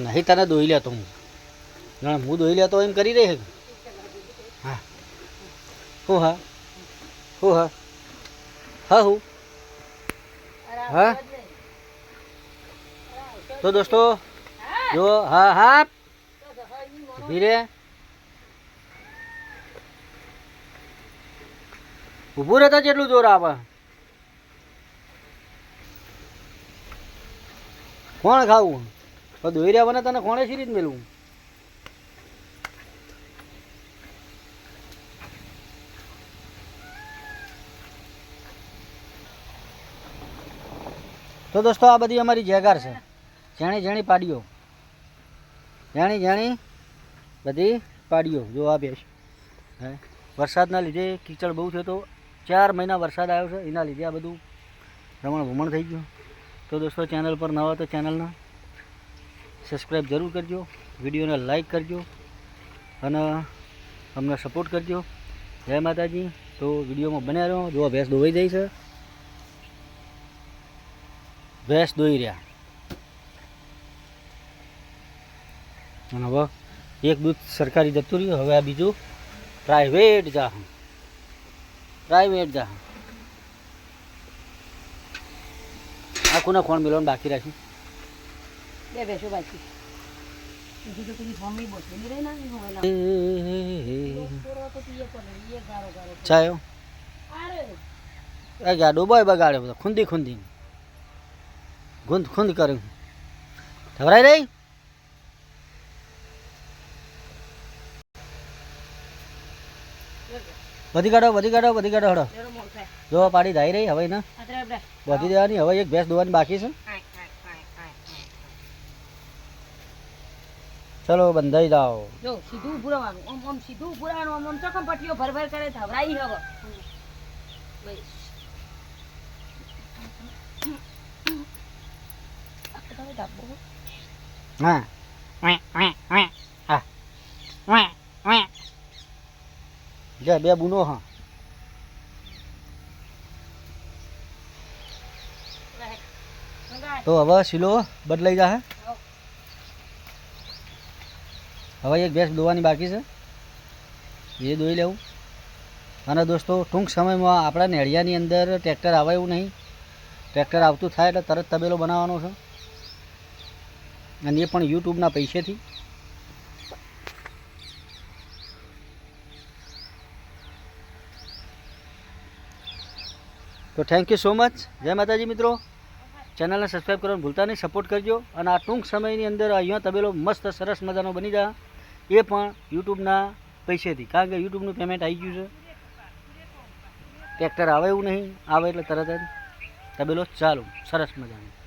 નહીં, તને દોઈ લેતો હું. ના, હું દોઈ લેતો એમ કરી રહી હા. હું. હા હું. હા હા. હું, હા. તો દોસ્તો, જો, હા હા. ધીરે ઊભું રહેતા જેટલું જોર આવે. કોણ ખાવું? તો દોઈ વને તને કોણે શી રીત મેળવું તો દોસ્તો આ બધી અમારી જેગાર છે. જેણી જેણી પાડીઓ. જેણી જેણી બધી પાડીઓ, જો આ બેસ. હે? વરસાદના લીધે કીચડ બહુ થયો તો ચાર મહિના વરસાદ આવ્યો છે, એના લીધે આ બધું રમણ ભમણ થઈ ગયું. તો દોસ્તો ચેનલ પર નવા તો ચેનલને સબસ્ક્રાઈબ જરૂર કરજો, વિડીયોને લાઈક કરજો અને અમને સપોર્ટ કરજો. જય માતાજી. તો વિડીયોમાં બન્યા રહ્યો જો ભેંસ દોવાઈ જાય છે. ભેંસ દોઈ રહ્યા. અને હવે એક દૂધ સરકારી જતું રહ્યું. હવે આ બીજું પ્રાઇવેટ જા પ્રાઇવેટ જા આખું કોણ મિલવાનું બાકી રાખ્યું. બે બેસો બાકી. બીજું તો પેલી મમ્મી બોસેલી રહી ના એ ગાડો બોય બગાડે બધો ખૂંદી ખૂંદી. ગુંદ ખુંદ કર્યું ખબરાય રહી બધી કાઢો બધી કાઢો બધી કાઢો હડો. જો પાડી ધાઈ રહી હવે ને બધી દેવાની હવે એક ભેંસ દોવાની બાકી છે. ચલો બંધાઈ જાઓ જો સીધું ઊભું રહેવાનું આમ આમ સીધું ઊભું રહેવાનું આમ આમ ચકમ પટ્ટીઓ ભર ભર કરે ધવરાઈ હવે બસ આ તો તમે ધાબો. હા હા જા બે બુનો હા મંગાય. તો હવે શીલો બદલાઈ જા હવે એક ભેંસ દોવાની બાકી છે. એ દોઈ લેવું. અને દોસ્તો, ટૂંક સમયમાં આપણા નેળિયાની અંદર ટ્રેક્ટર આવે એવું નહીં. ટ્રેક્ટર આવતું થાય એટલે તરત તબેલો બનાવવાનો છે. અને એ પણ યુટ્યુબના પૈસેથી. તો થેન્ક યુ સો મચ જય માતાજી મિત્રો. ચેનલને સબસ્ક્રાઈબ કરવાનું ભૂલતા નહીં. સપોર્ટ કરજો. અને આ ટૂંક સમયની અંદર અહીંયા તબેલો મસ્ત સરસ મજાનો બની જા. એ પણ યુટ્યુબના પૈસેથી. કારણ કે યુટ્યુબનું પેમેન્ટ આવી ગયું છે. ટ્રેક્ટર આવે એવું નહીં. આવે એટલે તરત જ તબેલો ચાલુ. સરસ મજાનું.